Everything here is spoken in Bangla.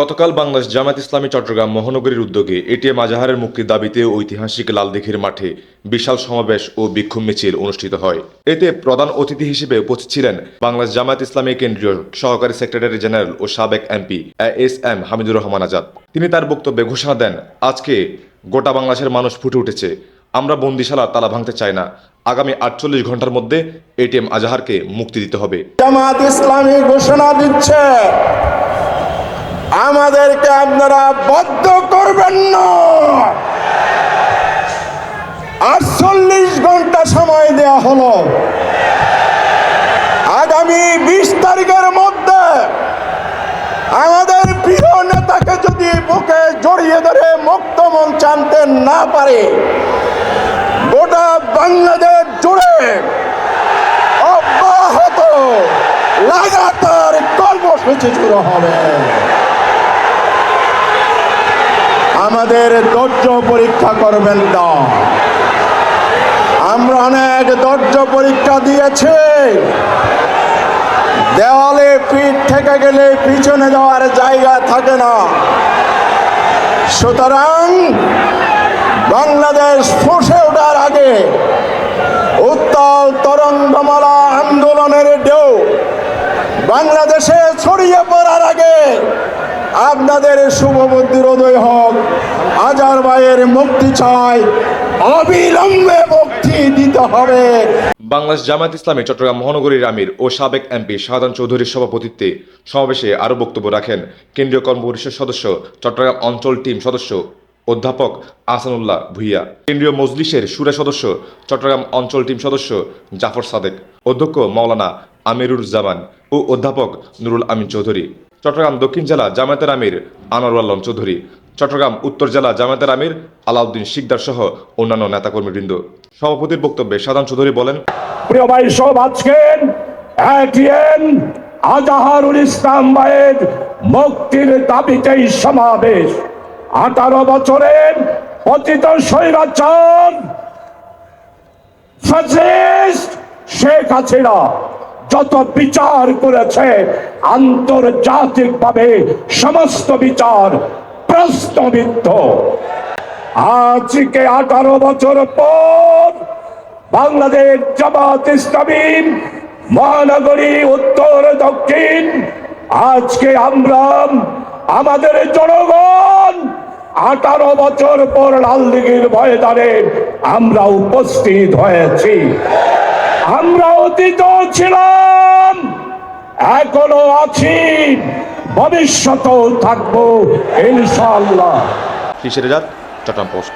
গতকাল বাংলাদেশ জামাত ইসলামী চট্টগ্রাম মহানগরীর উদ্যোগে এটিএম আজাহারের মুক্তির দাবিতে ঐতিহাসিক লালদিঘির মাঠে বিশাল সমাবেশ ও বিক্ষোভ মিছিল অনুষ্ঠিত হয়। এতে প্রধান অতিথি হিসেবে উপস্থিত ছিলেন বাংলাদেশ জামায়াত ইসলামী কেন্দ্রীয় সহকারী সেক্রেটারি জেনারেল ও সাবেক MP S M Hamidur Rahman Azad. তিনি তার বক্তব্যে ঘোষণা দেন, আজকে গোটা বাংলাদেশের মানুষ ফুটে উঠেছে। আমরা বন্দিশালা তালা ভাঙতে চাই না। আগামী আটচল্লিশ ঘণ্টার মধ্যে এটিএম আজাহারকে মুক্তি দিতে হবে। জামাত ইসলামী ঘোষণা দিচ্ছে আমাদেরকে আপনারা বদ্ধ করবেন না। আটচল্লিশ ঘণ্টা সময় দেয়া হলো। আগামী বিশ তারিখের মধ্যে আমাদের প্রিয় নেতাকে যদি বুকে জড়িয়ে ধরে মুক্ত মঞ্চ আনতে না পারে, গোটা বাংলাদেশ জুড়ে অব্যাহত লাগাতার কর্মসূচি শুরু হবে। আমাদের ধৈর্য পরীক্ষা করবেন না। আমরা অনেক ধৈর্য পরীক্ষা দিয়েছি। দেওয়ালে পিঠ থেকে গেলে পিছনে যাওয়ার জায়গা থাকে না। সুতরাং বাংলাদেশ ফুসে ওঠার আগে উত্তাল তরঙ্গমালা আন্দোলনের ঢেউ বাংলাদেশে ছড়িয়ে পড়ার আগে আপনাদের হোক আজার ভাইয়ের মুক্তি চাই। অবিলম্বে মুক্তি দিতে হবে। বাংলাদেশ জামায়াত ইসলামী চট্টগ্রাম মহানগরীর আমির ও সাবেক এমপি শাহদান চৌধুরীর সভাপতিত্বে সমাবেশে আরও বক্তব্য রাখেন কেন্দ্রীয় কর্মপরিষদ সদস্য চট্টগ্রাম অঞ্চল টিম সদস্য অধ্যাপক আসানুল্লাহ ভুইয়া, কেন্দ্রীয় মজলিসের সুরে সদস্য চট্টগ্রাম অঞ্চল টিম সদস্য জাফর সাদেক, অধ্যক্ষ মাওলানা আমিরুজ্জামান ও অধ্যাপক নুরুল আমিন চৌধুরী, চট্টগ্রাম দক্ষিণ জেলা জামায়াতের আমির আনোয়ার আলম চৌধুরী চট্টগ্রাম, উত্তর জেলা জামায়াতের আমির আলাউদ্দিন শিকদার সহ অন্যান্য নেতাকর্মীবৃন্দ। সভাপতির বক্তব্যে সাধারণ চৌধুরী বলেন, প্রিয় ভাই, সব আজকের আজাহারুল ইসলাম ভাইয়ের মুক্তির দাবিতেই সমাবেশ। আঠারো বছরের পতিত স্বৈরাচার শেখ হাসিনা যত বিচার করেছে, আন্তর্জাতিকভাবে সমস্ত বিচার প্রশ্নবিদ্ধ। আজকে আঠারো বছর পর বাংলাদেশ জামাত ইসলামী মহানগরী উত্তর, দক্ষিণ। আজকে আমরা আমাদের জনগণ আঠারো বছর পর লালদিঘির ময়দানে আমরা উপস্থিত হয়েছি। আমরা অতীত ছিলাম, এখনও আছি। ভবিষ্যতেও থাকব ইনশাল্লাহ চট্টগ্রাম পোস্ট।